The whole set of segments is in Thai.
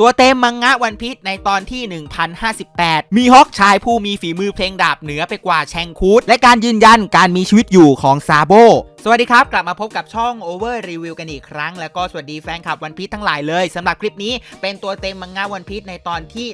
ตัวเต็มมังงะวันพีชในตอนที่ 1058 มีฮอกชายผู้มีฝีมือเพลงดาบเหนือไปกว่าแชงคูดและการยืนยันการมีชีวิตอยู่ของซาโบ สวัสดีครับ กลับมาพบกับช่อง Over Review กันอีกครั้ง แล้วก็สวัสดีแฟนคลับวันพีชทั้งหลายเลยสำหรับคลิปนี้เป็นตัวเต็มมังงะวันพีชในตอนที่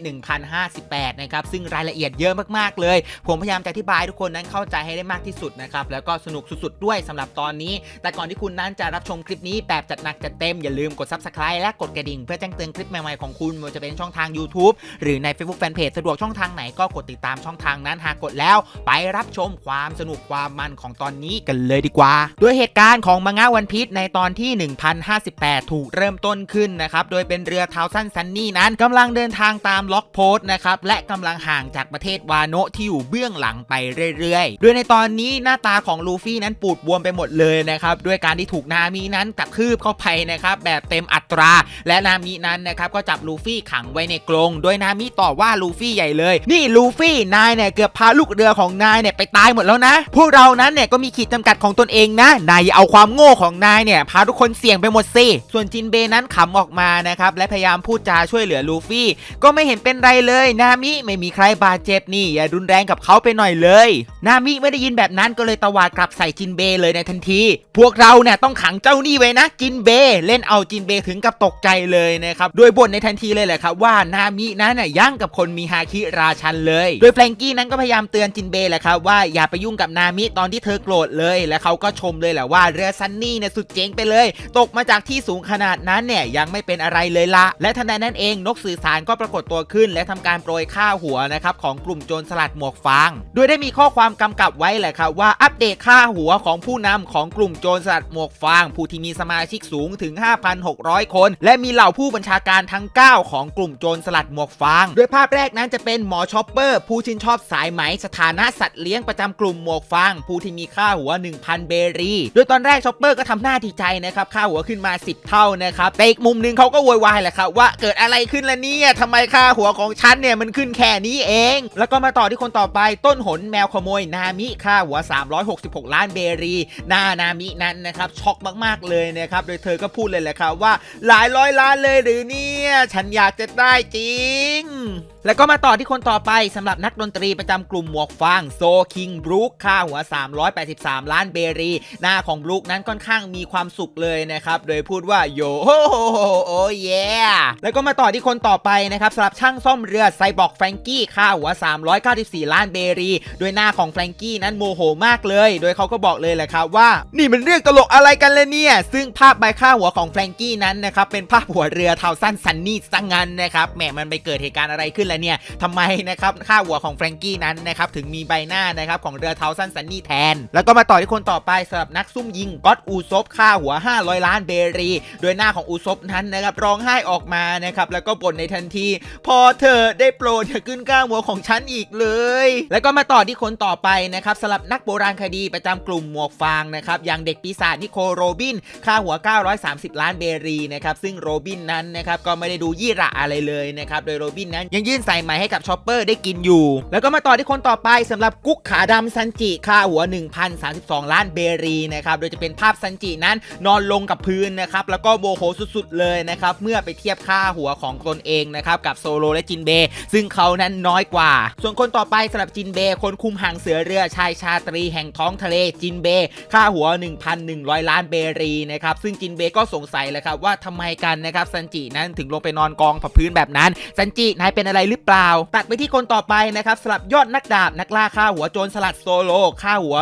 1058 นะครับ ซึ่งรายละเอียดเยอะมาก ๆ เลย ผมพยายามจะอธิบายทุกคนนั้นเข้าใจให้ได้มากที่สุดนะครับ แล้วก็สนุกสุด ๆ ด้วยสำหรับตอนนี้ แต่ก่อนที่คุณนั้นจะรับชมคลิปนี้แบบจัดหนักจัดเต็มอย่าลืมกด Subscribe และกดกระดิ่งเพื่อแจ้งเตือนคลิปใหม่ๆของคุณไม่ว่าจะเป็นช่องทาง YouTube หรือใน Facebook Fanpage สะดวกช่องทางไหนก็กดติดตามช่องทางนั้นหากกดแล้ว ไปรับชมความสนุกความมันของตอนนี้กันเลยดีกว่าด้วยเหตุการณ์ของมังงะวันพีชในตอนที่ 1058 ถูกเริ่มต้นขึ้นนะครับ โดยเป็นเรือทาวซันซันนี่นั้นกำลังเดินทางตามล็อกโพสต์นะครับ และกำลังห่างจากประเทศวาโนะที่อยู่เบื้องหลังไปเรื่อยๆ โดยในตอนนี้หน้าตาของลูฟี่นั้นปูดบวมไปหมดเลยนะครับ ด้วยการที่ถูกนามินั้นกระทืบเข้าไปนะครับแบบเต็มอัตรา และนามินั้นนะครับก็จับลูฟี่ขังไว้ในกรง โดยนามิต่อว่าลูฟี่ใหญ่เลย นี่ลูฟี่นายเนี่ยเกือบพาลูกเรือของนายเนี่ยไปตายหมดแล้วนะ พวกเรานั้นเนี่ยก็มีขีดจำกัดของตนเองนะนายอย่าเอาความโง่ของนายเนี่ย พาทุกคนเสี่ยงไปหมดสิ ส่วนจินเบนั้นขำออกมานะครับ และพยายามพูดจาช่วยเหลือลูฟี่ ก็ไม่เห็นเป็นไรเลย นามิไม่มีใครบาดเจ็บนี่ อย่ารุนแรงกับเขาไปหน่อยเลย นามิไม่ได้ยินแบบนั้นก็เลยตวาดกลับใส่จินเบเลยในทันที พวกเราเนี่ยต้องขังเจ้านี่ไว้นะ จินเบเล่นเอาจินเบถึงกับตกใจเลยนะครับโดยบ่นในทันทีเลยแหละครับว่านามินั้นน่ะย่างกับคนมีฮาคิราชันเลย โดยแฟรงกี้นั้นก็พยายามเตือนจินเบแหละครับว่าอย่าไปยุ่งกับนามิตอนที่เธอโกรธเลย และเขาก็ชมเลยแหละว่าเรือซันนี่เนี่ยสุดเจ๋งไปเลย ตกมาจากที่สูงขนาดนั้นเนี่ยยังไม่เป็นอะไรเลยละ และทันใดนั้นเองนกสื่อสารก็ปรากฏตัวขึ้น และทำการโปรยค่าหัวนะครับของกลุ่มโจรสลัดหมวกฟาง โดยได้มีข้อความกำกับไว้แหละครับว่าอัปเดตค่าหัวของผู้นำของกลุ่มโจรสลัดหมวกฟาง ผู้ที่มีสมาชิกสูงถึง 5,600 คน และมีเหล่าผู้บัญชาการทั้ง 9 ของกลุ่มโจรสลัดหมวกฟาง โดยภาพแรกนั้นจะเป็นหมอชอปเปอร์ ผู้ชื่นชอบสายไหมสถานะสัตว์เลี้ยงประจำกลุ่มหมวกฟาง ผู้ที่มีค่าหัว 1,000 เบรีโดยตอนแรกช็อปเปอร์ก็ทำหน้าดีใจนะครับค่าหัวขึ้นมา 10 เท่านะครับแต่อีกมุมหนึงเขาก็โวยวายแหละครับว่าเกิดอะไรขึ้นล่ะเนี่ยทำไมค่าหัวของฉันเนี่ยมันขึ้นแค่นี้เอง แล้วก็มาต่อที่คนต่อไปต้นหนแมวขโมยนามิค่าหัว 366 ล้านเบรีหน้านามินั้นนะครับช็อกมากๆเลยนะครับโดยเธอก็พูดเลยแหละครับว่าหลายร้อยล้านเลยหรือเนี่ยฉันอยากจะได้จริง แล้วก็มาต่อที่คนต่อไปสำหรับนักดนตรีประจำกลุ่มหมวกฟางโซคิงบรูคค่าหัว 383 ล้านเบรี หน้าของบรูคนั้นค่อนข้างมีความสุขเลยนะครับ โดยพูดว่าโยโฮโฮโอ้เย่แล้วก็มาต่อที่คนต่อไปนะครับสำหรับช่างซ่อมเรือไซบอร์กแฟรงกี้ค่าหัว 394 ล้านเบรี โดยหน้าของแฟรงกี้นั้นโมโหมากเลย โดยเขาก็บอกเลยแหละครับว่า นี่มันเรื่องตลกอะไรกันเลยเนี่ย ซึ่งภาพใบค่าหัวของแฟรงกี้นั้นนะครับเป็นภาพหัวเรือเทาสั้นซันนี่ซังงันนะครับแหมมันไปเกิดเหตุการณ์อะไรขึ้นล้วเนี่ยทำไมนะครับค่าหัวของแฟรงกี้นั้นนะครับถึงมีใบหน้านะครับของเรือเทาสั้นซันนี่แทน แล้วก็มาต่อที่คนต่อไปสำหรับนักซุ่มยิงก็อตอูซบค่าหัว 500 ล้านเบรี โดยหน้าของอูซบนั้นนะครับร้องไห้ออกมานะครับแล้วก็บ่นในทันที พอเธอได้โปรดอย่าขึ้นค่าหัวของฉันอีกเลย แล้วก็มาต่อที่คนต่อไปนะครับสำหรับนักโบราณคดีประจำกลุ่มหมวกฟางนะครับอย่างเด็กปีศาจนิโคโรบิน ค่าหัว 930 ล้านเบรีนะครับซึ่งโรบินนั้นนะครับก็ไม่ได้ดูยี่ระอะไรเลยนะครับโดยโรบินนั้นยังยื่นใส่ไหมให้กับชอปเปอร์ได้กินอยู่ แล้วก็มาต่อที่คนต่อไปสำหรับกุ๊กขาดำซันจิค่าหัว 1,032 ล้านเบรีนะครับ โดยจะเป็นภาพซันจินั้นนอนลงกับพื้นนะครับ แล้วก็โมโหสุดๆเลยนะครับ เมื่อไปเทียบค่าหัวของตนเองนะครับกับโซโลและจินเบ ซึ่งเขานั้นน้อยกว่า ส่วนคนต่อไปสำหรับจินเบ คนคุมหางเสือเรือชายชาตรีแห่งท้องทะเลจินเบ ค่าหัว 1,100 ล้านเบรีนะครับ ซึ่งจินเบก็สงสัยแหละครับว่าทำไมกันนะครับซันจินั้นถึงลงไปนอนกองกับพื้นแบบนั้นซันจินายเป็นอะไรหรือเปล่า ตัดไปที่คนต่อไปนะครับสำหรับยอดนักดาบนักล่าค่าหัวโจรสลัดโซโลค่าหัว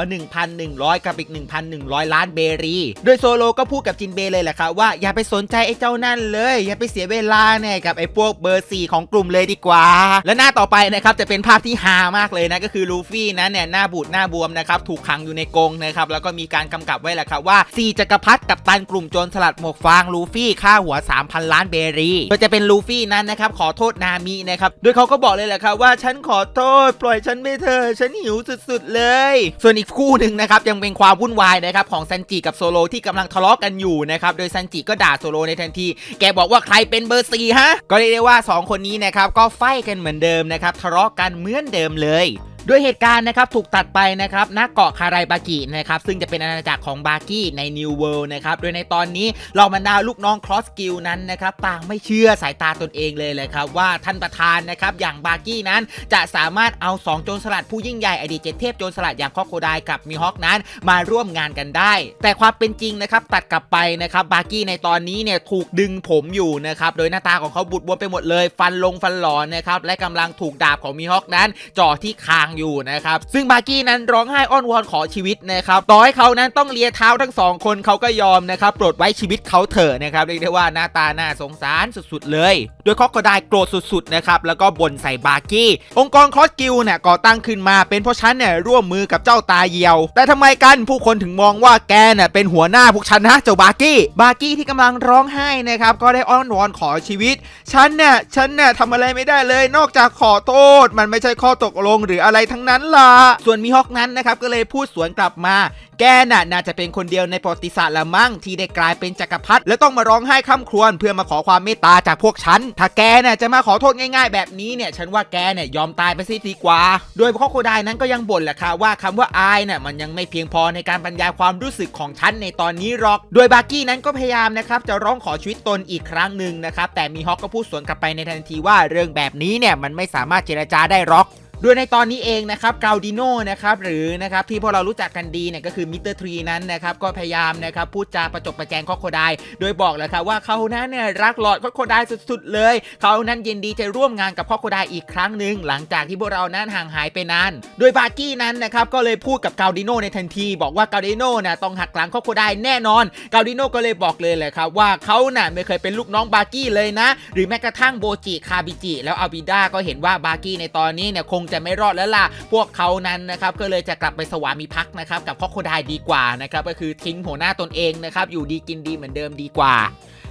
1,100 กับอีก 1,100 ล้านเบรี โดยโซโลก็พูดกับจินเบเลยแหละครับว่าอย่าไปสนใจไอ้เจ้านั่นเลย อย่าไปเสียเวลาเนี่ยกับไอ้พวกเบอร์สี่ของกลุ่มเลยดีกว่า และหน้าต่อไปนะครับจะเป็นภาพที่ฮามากเลยนะก็คือลูฟี่นั้นเนี่ยหน้าบูดหน้าบวมนะครับถูกขังอยู่ในกรงนะครับแล้วก็มีการกำกับไว้แหละครับว่าสี่จักรพรรดิกับตันกลุ่มโจรสลัดหมวกฟางลูฟี่ค่าหัว 3,000 ล้านเบรีโดยจะเป็นลูฟี่นั้นนะครับขอโทษนามินะครับโดยเขาก็บอกเลยแหละครับว่าฉันขอโทษ ปล่อยฉันไปเถอะฉันหิวสุดๆเลย ส่วนอีกคู่หนึ่งนะครับยังเป็นความวุ่นวายนะครับของซันจิกับโซโลที่กำลังทะเลาะกันอยู่นะครับโดยซันจิก็ด่าโซโลในทันที แกบอกว่าใครเป็นเบอร์สี่ฮะก็เรียกได้ว่า 2 คนนี้นะครับก็ไฟกันเหมือนเดิมนะครับทะเลาะกันเหมือนเดิมเลย โดยเหตุการณ์นะครับถูกตัดไปนะครับณเกาะคาไรบากินะครับซึ่งจะเป็นอาณาจักรของบากี้ใน New World นะครับโดยในตอนนี้เราบรรดาลูกน้องครอสกิลนั้นนะครับต่างไม่เชื่อสายตาตนเองเลยเลยครับว่าท่านประธานนะครับอย่างบากี้นั้นจะสามารถเอา 2 โจรสลัดผู้ยิ่งใหญ่อดีตเจ็ดเทพโจรสลัดอย่างคอโคไดกับมีฮอคนั้น มาร่วมงานกันได้ แต่ความเป็นจริงนะครับตัดกลับไปนะครับบากี้ในตอนนี้เนี่ยถูกดึงผมอยู่นะครับโดยหน้าตาของเขาบุดบวมไปหมดเลย ฟันลงฟันหลอนนะครับและกำลังถูกดาบของมีฮอคนั้นจ่อที่คางอยู่นะครับซึ่งบากี้นั้นร้องไห้อ้อนวอนขอชีวิตนะครับต่อให้เขานั้นต้องเลียเท้าทั้งสองคนเขาก็ยอมนะครับโปรดไว้ชีวิตเขาเถอะนะครับเรียกได้ว่าหน้าตาน่าสงสารสุดๆ เลย โดยคอกก็ได้โกรธสุดๆนะครับแล้วก็บ่นใส่บากี้ องค์กรคอสกิลเนี่ยก่อตั้งขึ้นมาเป็นเพราะฉันเนี่ยร่วมมือกับเจ้าตาเยียว แต่ทำไมกันผู้คนถึงมองว่าแกเนี่ยเป็นหัวหน้าพวกฉันนะเจ้าบากี้ บากี้ที่กำลังร้องไห้นะครับก็ได้อ้อนวอนขอชีวิต ฉันเนี่ยฉันเนี่ยทำอะไรไม่ได้เลย นอกจากขอโทษ มันไม่ใช่ข้อตกลงหรืออะไรทั้งนั้นล่ะ ส่วนมีฮอกนั้นนะครับก็เลยพูดสวนกลับมา แกน่ะน่าจะเป็นคนเดียวในประวัติศาสตร์ละมั้งที่ได้กลายเป็นจักรพรรดิแล้วต้องมาร้องไห้คร่ำครวญเพื่อมาขอความเมตตาจากพวกฉัน ถ้าแกน่ะจะมาขอโทษง่าย ๆ แบบนี้เนี่ยฉันว่าแกเนี่ยยอมตายไปซิดีกว่า โดยพ่อโคไดนั้นก็ยังบ่นแหละค่ะว่าคำว่าอายเนี่ยมันยังไม่เพียงพอในการบรรยายความรู้สึกของฉันในตอนนี้หรอก โดยบาร์กี้นั้นก็พยายามนะครับจะร้องขอชีวิตตนอีกครั้งหนึ่งนะครับแต่มีฮอกก็พูดสวนกลับไปในทันทีว่าเรื่องแบบนี้เนี่ยมันไม่สามารถเจรจาได้หรอก โดยในตอนนี้เองนะครับกาดิโนนะครับหรือนะครับที่พวกเรารู้จักกันดีเนี่ยก็คือมิสเตอร์ทรีนั้นนะครับก็พยายามนะครับพูดจาประจบประแจงคอโคไดโดยบอกเลยครับว่าเขานั้นเนี่ยรักหลอดคอโคไดสุดๆเลย เขานั้นยินดีจะร่วมงานกับคอโคไดอีกครั้งหนึ่งหลังจากที่พวกเรานั้นห่างหายไปนาน โดยบาร์กี้นั้นนะครับก็เลยพูดกับกาดิโนในทันที บอกว่ากาดิโนน่ะต้องหักหลังคอโคไดแน่นอนกาดิโนก็เลยบอกเลยแหละครับว่าเขาน่ะไม่เคยเป็นลูกน้องบาร์กี้เลยนะ หรือแม้กระทั่งโบจิคาบิจิแล้วอาบิดาก็เห็นว่าบาร์กี้ในตอนนี้เนี่ยคงจะไม่รอดแล้วล่ะ พวกเขานั้นนะครับก็เลยจะกลับไปสวามิภักดิ์นะครับกับคอกโคไดดีกว่านะครับก็คือทิ้งหัวหน้าตนเองนะครับอยู่ดีกินดีเหมือนเดิมดีกว่า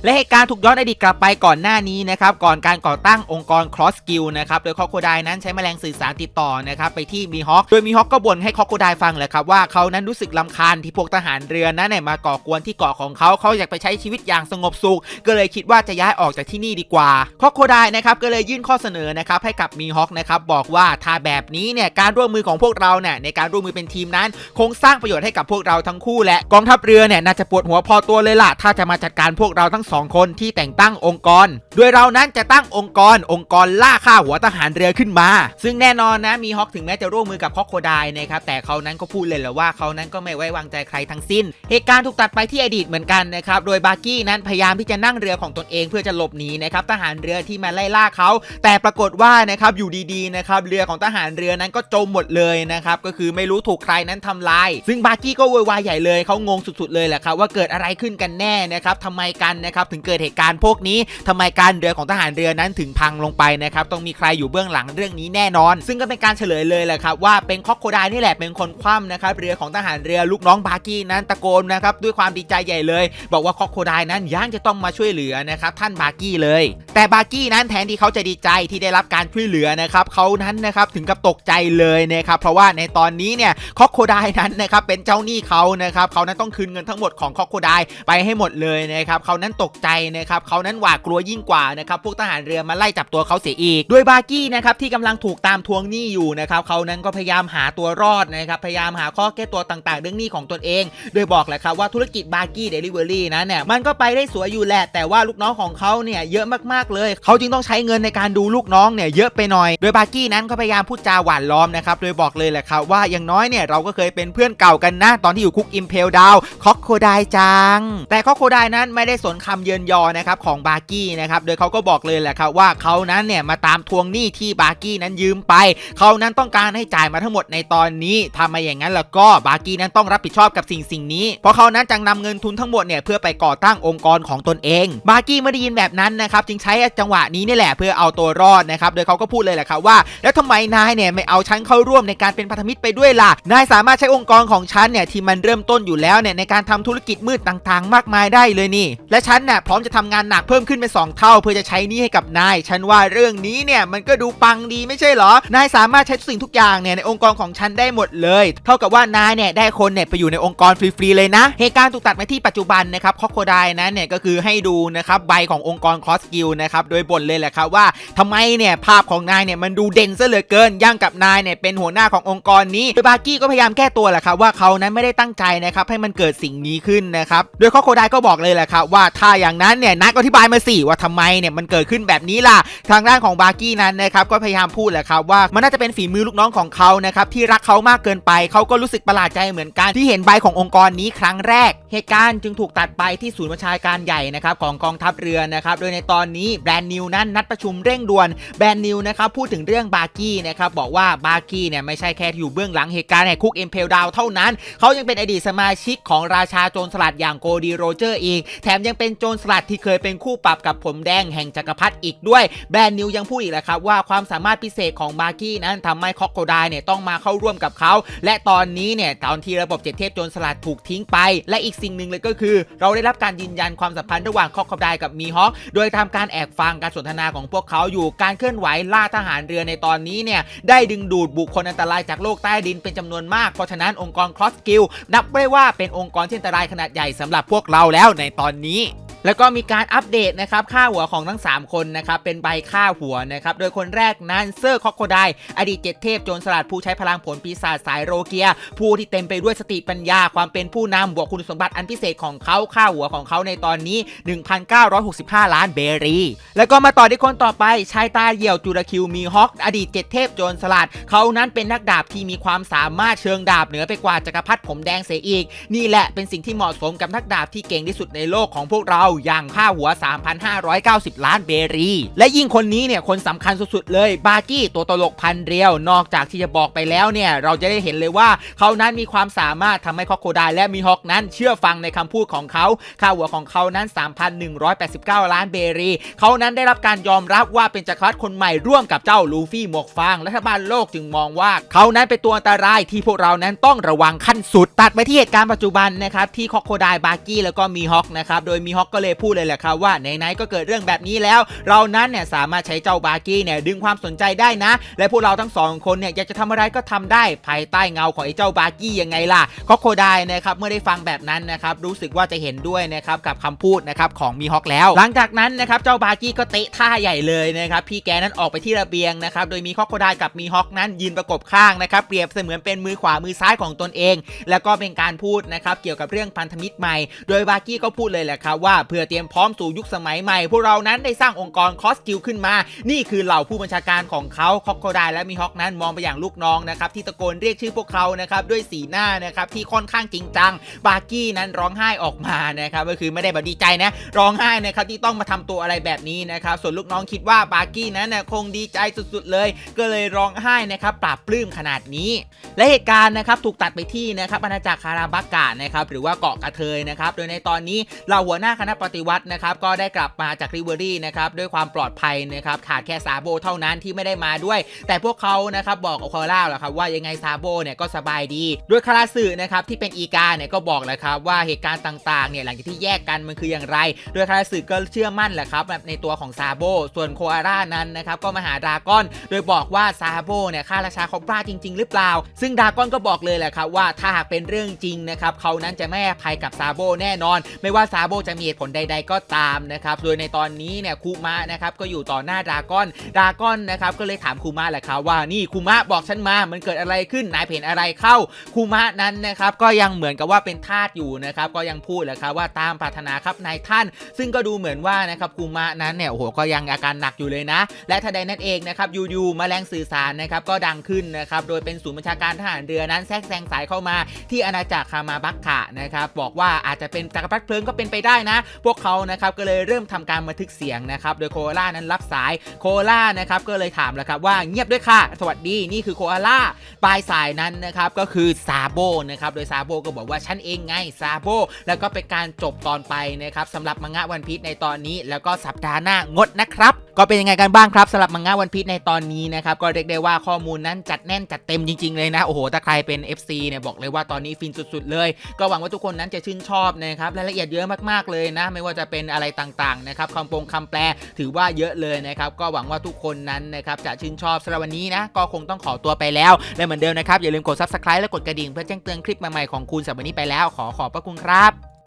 และเหตุการณ์ถูกย้อนอดีตกลับไปก่อนหน้านี้นะครับก่อนการก่อตั้งองค์กร Cross Skill นะครับโดยคอกโคไดนั้นใช้แมลงสื่อสารติดต่อนะครับไปที่มีฮอคโดยมีฮอคก็บ่นให้คอกโคไดฟังแหละครับว่าเขานั้นรู้สึกลำคาญที่พวกทหารเรือนั้นเนี่ยมาก่อกวนที่เกาะของเขาเขาอยากไปใช้ชีวิตอย่างสงบสุข ก็เลยคิดว่าจะย้ายออกจากที่นี่ดีกว่าคอกโคไดนะครับก็เลยยื่นข้อเสนอนะครับให้กับมีฮอคนะครับบอกว่าถ้าแบบนี้เนี่ยการร่วมมือของพวกเราเนี่ยในการร่วมมือเป็นทีมนั้น คงสร้างประโยชน์ให้กับพวกเราทั้งคู่และกองทัพเรือเนี่ยน่าจะปวดหัวพอตัวเลยล่ะถ้าจะมาจัดการพวกเราทั้งสองคนที่แต่งตั้งองค์กร โดยเรานั้นจะตั้งองค์กร องค์กรล่าฆ่าหัวทหารเรือขึ้นมา ซึ่งแน่นอนนะมีฮอคถึงแม้จะร่วมมือกับคอกโคไดนะครับแต่เขานั้นก็พูดเลยแหละว่าเขานั้นก็ไม่ไว้วางใจใครทั้งสิ้น เหตุการณ์ถูกตัดไปที่อดีตเหมือนกันนะครับโดยบาร์กี้นั้นพยายามที่จะนั่งเรือของตนเองเพื่อจะหลบหนีนะครับทหารเรือที่มาไล่ล่าเขา แต่ปรากฏว่านะครับอยู่ดีๆนะครับเรือของทหารเรือนั้นก็จมหมดเลยนะครับก็คือไม่รู้ถูกใครนั้นทำลาย ซึ่งบาร์กี้ก็โวยวายใหญ่เลยเขางงสุดๆเลยแหละครับว่าเกิดอะไรขึ้นกันแน่นะครับทำไมกันนะครับถึงเกิดเหตุการณ์พวกนี้ทำไมการเรือของทหารเรือนั้นถึงพังลงไปนะครับต้องมีใครอยู่เบื้องหลังเรื่องนี้แน่นอน ซึ่งก็เป็นการเฉลยเลยแหละครับว่าเป็นคอกโคไดนี่แหละเป็นคนคว่ำนะครับเรือของทหารเรือลูกน้องบาร์กี้นั้นตะโกนนะครับด้วยความดีใจใหญ่เลย บอกว่าคอกโคไดนั้นยังจะต้องมาช่วยเหลือนะครับท่านบาร์กี้เลย แต่บาร์กี้นั้นแทนที่เขาจะดีใจที่ได้รับการช่วยเหลือนะครับเขานั้นนะครับถึงกับตกใจเลยนะครับเพราะว่าในตอนนี้เนี่ยคอกโคไดนั้นนะครับเป็นเจ้าหนี้เขานะครับเขานั้นต้องคืนเงินทั้งหมดของคอกโคไดไปให้หมดเลยนะครับเขานั้นตกใจนะครับเขานั้นหวาดกลัวยิ่งกว่านะครับพวกทหารเรือมาไล่จับตัวเขาเสียอีก ด้วยบาร์กี้นะครับที่กำลังถูกตามทวงหนี้อยู่นะครับเขานั้นก็พยายามหาตัวรอดนะครับพยายามหาข้อแก้ตัวต่างๆ เรื่องหนี้ของตนเอง โดยบอกแหละครับว่าธุรกิจบาร์กี้เดลิเวอรี่นั้นเนี่ยมันก็ไปได้สวยอยู่แหละแต่ว่าลูกน้องของเขาเนี่ยเยอะมากๆเลย เขาจึงต้องใช้เงินในการดูลูกน้องเนี่ยเยอะไปหน่อย โดยบาร์กี้นั้นก็พยายามพูดจาหวานล้อมนะครับโดยบอกเลยแหละครับว่าอย่างน้อยเนี่ยเราก็เคยเป็นเพื่อนเก่ากันนะตอนที่อยู่คุกอิมเพลดาวคอกโคไดจัง แต่คอกโคไดนั้นไม่ได้สนคำเยินยอนะครับของบาร์กี้นะครับโดยเขาก็บอกเลยแหละครับว่าเขานั้นเนี่ยมาตามทวงหนี้ที่บาร์กี้นั้นยืมไป เขานั้นต้องการให้จ่ายมาทั้งหมดในตอนนี้ถ้ามาอย่างนั้นแล้วก็บาร์กี้นั้นต้องรับผิดชอบกับสิ่งสิ่งนี้ เพราะเขานั้นจังนำเงินทุนทั้งหมดเนี่ยเพื่อไปก่อตั้งองค์กรของตนเอง บาร์กี้ไม่ได้ยินแบบนั้นนะครับจึงใช้จังหวะนี้นี่แหละเพื่อเอาตัวรอดนะครับโดยเขาก็พูดเลยแหละครับว่า แล้วทำไมนายเนี่ยไม่เอาฉันเข้าร่วมในการเป็นพันธมิตรไปด้วยล่ะนายสามารถใช้องค์กรของฉันเนี่ยที่มันเริ่มต้นอยู่แล้วเนี่ยในการทำธุรกิจมืดต่างๆ มากมายได้เลยนี่ และฉันน่ะพร้อมจะทำงานหนักเพิ่มขึ้นเป็นสองเท่า เพื่อจะใช้นี้ให้กับนาย ฉันว่าเรื่องนี้เนี่ยมันก็ดูปังดีไม่ใช่หรอ นายสามารถใช้ทุกสิ่งทุกอย่างเนี่ยในองค์กรของฉันได้หมดเลย เท่ากับว่านายเนี่ยได้คนเนี่ยไปอยู่ในองค์กรฟรีๆเลยนะ เหตุการณ์ถูกตัดมาที่ปัจจุบันนะครับคอโคไดนั้นเนี่ยก็คือให้ดูนะครับใบขององค์กรคอสกิลนะครับโดยบ่นเลยแหละครับว่าทำไมเนี่ยภาพของนายเนี่ยมันดูเด่นซะเหลือเกินย่างกับนายเนี่ยเป็นหัวหน้าขององค์กรนี้โดยบาร์กี้ก็พยายามแก้ตัวแหละครับว่าเขานั้นไม่ได้ตั้งใจนะครับให้มันเกิดสิ่งนี้ขึ้นนะครับโดยคอโคไดก็บอกเลยแหละครับว่าถ้าอย่างนั้นเนี่ยนักอธิบายมาสิว่าทำไมเนี่ยมันเกิดขึ้นแบบนี้ล่ะ ทางด้านของบาร์กี้นั้นนะครับก็พยายามพูดแหละครับว่ามันน่าจะเป็นฝีมือลูกน้องของเขานะครับที่รักเขามากเกินไปเขาก็รู้สึกประหลาดใจเหมือนกันที่เห็นใบขององค์กรนี้ครั้งแรก เหตุการณ์จึงถูกตัดไปที่ศูนย์ประชาการใหญ่นะครับของกองทัพเรือนะครับโดยในตอนนี้แบรนด์นิวนั้นนัดประชุมเร่งด่วนแบรนด์นิวนะครับพูดถึงเรื่องบาร์กี้นะครับบอกว่าบาร์กี้เนี่ยไม่ใช่แค่ที่อยู่เบื้องหลังเหตุการณ์แหกคุกเอ็มเพลดาวเท่านั้นเขายังเป็นอดีตสมาชิกของราชาโจรสลัดอย่างโกดีโรเจอร์อีก แถมยังเป็นโจรสลัดที่เคยเป็นคู่ปรับกับผมแดงแห่งจักรพรรดิอีกด้วย แบรนด์นิวยังพูดอีกแหละครับว่าความสามารถพิเศษของบาร์กี้นั้นทำให้คอกโคไดเนี่ยต้องมาเข้าร่วมกับเขา และตอนนี้เนี่ยตอนที่ระบบเจ็ดเทพโจรสลัดถูกทิ้งไป และอีกสิ่งหนึ่งเลยก็คือ เราได้รับการยืนยันความสัมพันธ์ระหว่างคอกโคไดกับมีฮอคโดยทำการแอบฟังการสนทนาของพวกเขาอยู่การเคลื่อนไหวล่าทหารเรือในตอนนี้เนี่ยได้ดึงดูดบุคคลอันตรายจากโลกใต้ดินเป็นจำนวนมากเพราะฉะนั้นองค์กรครอสกิลนับได้ว่าเป็นองค์กรที่อันตรายขนาดใหญ่สำหรับพวกเราแล้วในตอนนี้แล้วก็มีการอัปเดตนะครับค่าหัวของทั้ง 3 คนนะครับเป็นใบค่าหัวนะครับโดยคนแรกนั้นเซอร์คอกโคไดอดีตเจ็ดเทพโจรสลัดผู้ใช้พลังผลปีศาจสายโรเกีย ผู้ที่เต็มไปด้วยสติปัญญาความเป็นผู้นำบวกคุณสมบัติอันพิเศษของเขาค่าหัวของเขาในตอนนี้ 1,965 ล้านเบรีแล้วก็มาต่อที่คนต่อไปชายตาเหี่ยวจุลคิวมีฮอกอดีตเจ็ดเทพโจรสลัดเขานั้นเป็นนักดาบที่มีความสามารถเชิงดาบเหนือไปกว่าจักรพรรดิผมแดงเสียอีก นี่แหละเป็นสิ่งที่เหมาะสมกับนักดาบที่เก่งที่สุดในโลกของพวกเราอย่างค่าหัว 3,590 ล้านเบรีและยิ่งคนนี้เนี่ยคนสำคัญสุดๆ เลยบาร์กี้ตัวตลกพันเรียวนอกจากที่จะบอกไปแล้วเนี่ยเราจะได้เห็นเลยว่าเขานั้นมีความสามารถทำให้คอกโคไดและมีฮอกนั้นเชื่อฟังในคำพูดของเขาค่าหัวของเขานั้น 3,189 ล้านเบรีเขานั้นได้รับการยอมรับว่าเป็นจักรพรรดิคนใหม่ร่วมกับเจ้าลูฟี่หมวกฟางรัฐบาลโลกจึงมองว่า เขานั้นเป็นตัวอันตรายที่พวกเรานั้นต้องระวังขั้นสุด ตัดไปที่เหตุการณ์ปัจจุบันนะครับที่คอกโคไดบาร์กี้แล้วก็มีฮอกนะครับโดยมีฮอกก็เลยพูดเลยแหละครับว่าไหนๆก็เกิดเรื่องแบบนี้แล้ว เรานั้นเนี่ยสามารถใช้เจ้าบาร์กี้เนี่ยดึงความสนใจได้นะ และพวกเราทั้งสองคนเนี่ยอยากจะทำอะไรก็ทำได้ภายใต้เงาของไอ้เจ้าบาร์กี้ยังไงล่ะคอกโคไดนะครับเมื่อได้ฟังแบบนั้นนะครับรู้สึกว่าจะเห็นด้วยนะครับกับคำพูดนะครับของมีฮอกแล้ว หลังจากนั้นนะครับเจ้าบาร์กี้ก็เตะท่าใหญ่เลยนะครับพี่แกนั้นออกไปที่ระเบียงนะครับโดยมีคอกโคไดกับมีฮอกนั้นยืนประกบข้างนะครับเปรียบเสมือนเป็นมือขวามือซ้ายของตนเอง แล้วก็เป็นการพูดนะครับเกี่ยวกับเรื่องพันธมิตรใหม่ โดยบาร์กี้ก็พูดเลยแหละครับว่าเพื่อเตรียมพร้อมสู่ยุคสมัยใหม่ พวกเรานั้นได้สร้างองค์กรคอสกิลขึ้นมา นี่คือเหล่าผู้บัญชาการของเขาคอกโคไดและมีฮอกนั้นมองไปอย่างลูกน้องนะครับที่ตะโกนเรียกชื่อพวกเขานะครับด้วยสีหน้านะครับที่ค่อนข้างจริงจังบาร์กี้นั้นร้องไห้ออกมานะครับก็คือไม่ได้แบบดีใจนะร้องไห้นะครับที่ต้องมาทำตัวอะไรแบบนี้นะครับส่วนลูกน้องคิดว่าบาร์กี้นั้นนะคงดีใจสุดๆเลย ก็เลยร้องไห้นะครับปราบปลื้มขนาดนี้ และเหตุการณ์นะครับถูกตัดไปที่นะครับอาณาจักรคาราบักกะนะครับหรือว่าเกาะกระเทยนะครับโดยในตอนนี้เหล่าหัวหน้าคณะปฏิวัตินะครับก็ได้กลับมาจากริเวอรี่นะครับด้วยความปลอดภัยนะครับขาดแค่ซาโบเท่านั้นที่ไม่ได้มาด้วย แต่พวกเขานะครับบอกกับคาร่าแหละครับว่ายังไงซาโบเนี่ยก็สบายดีโดยคาราสึนะครับที่เป็นอีกาเนี่ยก็บอกแหละครับว่าเหตุการณ์ต่างๆเนี่ยหลังจากที่แยกกันมันคืออย่างไรโดยคาราสึก็เชื่อมั่นแหละครับในตัวของซาโบส่วนโคอาร่านั้นนะครับก็มาหาดาก้อน โดยบอกว่าซาโบเนี่ยฆ่าราชาคอบราจริง ๆ หรือเปล่า ซึ่งดาก้อนก็บอกเลยแหละครับว่าถ้าหากเป็นเรื่องจริงนะครับเขานั้นจะไม่อภัยกับซาโบแน่นอน ไม่ว่าซาโบจะมีเหตุผลใด ๆ ก็ตามนะครับ โดยในตอนนี้เนี่ยคูมะนะครับก็อยู่ต่อหน้าดาก้อน ดาก้อนนะครับก็เลยถามคูมะแหละครับว่านี่คูมะบอกฉันมา มันเกิดอะไรขึ้นนายเห็นอะไรเข้าคูมะนั้นนะครับก็ยังเหมือนกับว่าเป็นทาสอยู่นะครับก็ยังพูดแหละครับว่าตามปรารถนาครับนายท่าน ซึ่งก็ดูเหมือนว่านะครับคูมะนั้นเนี่ยโอ้โหก็ยังอาการหนักอยู่เลยนะ และทันใดนั้นเองนะครับยูๆแมลงสื่อสารนะครับก็ดังขึ้นนะครับโดยเป็นศูนย์บัญชาการทหารเรือนั้นแทรกแซงสายเข้ามา ที่อาณาจักรคามาบักขะนะครับบอกว่าอาจจะเป็นจักรพรรดิเพลิงก็เป็นไปได้นะพวกเขานะครับก็เลยเริ่มทำการบันทึกเสียงนะครับโดยโคอาล่านั้นรับสายโคอาล่านะครับก็เลยถามแหละครับว่าเงียบด้วยค่ะ สวัสดีนี่คือโคอาล่าปลายสายนั้นนะครับก็คือซาโบนะครับโดยซาโบก็บอกว่าฉันเองไงซาโบแล้วก็เป็นการจบตอนไปนะครับสำหรับมังงะวันพีชในตอนนี้ แล้วก็สัปดาห์หน้างดนะครับ ก็เป็นยังไงกันบ้างครับสำหรับมังงะวันพีชในตอนนี้นะครับก็เรียกได้ว่าข้อมูลนั้นจัดแน่นจัดเต็มจริง ๆ เลยนะโอ้โหถ้าใครเป็น FC เนี่ยบอกเลยว่าตอนนี้ฟินสุด ๆ เลย ก็หวังว่าทุกคนนั้นจะชื่นชอบนะครับรายละเอียดเยอะมากๆเลยนะ ไม่ว่าจะเป็นอะไรต่างๆนะครับคำปงคำแปลถือว่าเยอะเลยนะครับก็หวังว่าทุกคนนั้นนะครับจะชื่นชอบสำหรับวันนี้นะก็คงต้องขอตัวไปแล้วและเหมือนเดิมนะครับอย่าลืมกด subscribe และกดกระดิ่งเพื่อแจ้งเตือนคลิปใหม่ๆของคุณสำหรับวันนี้ไปแล้ว ขอขอบพระคุณครับ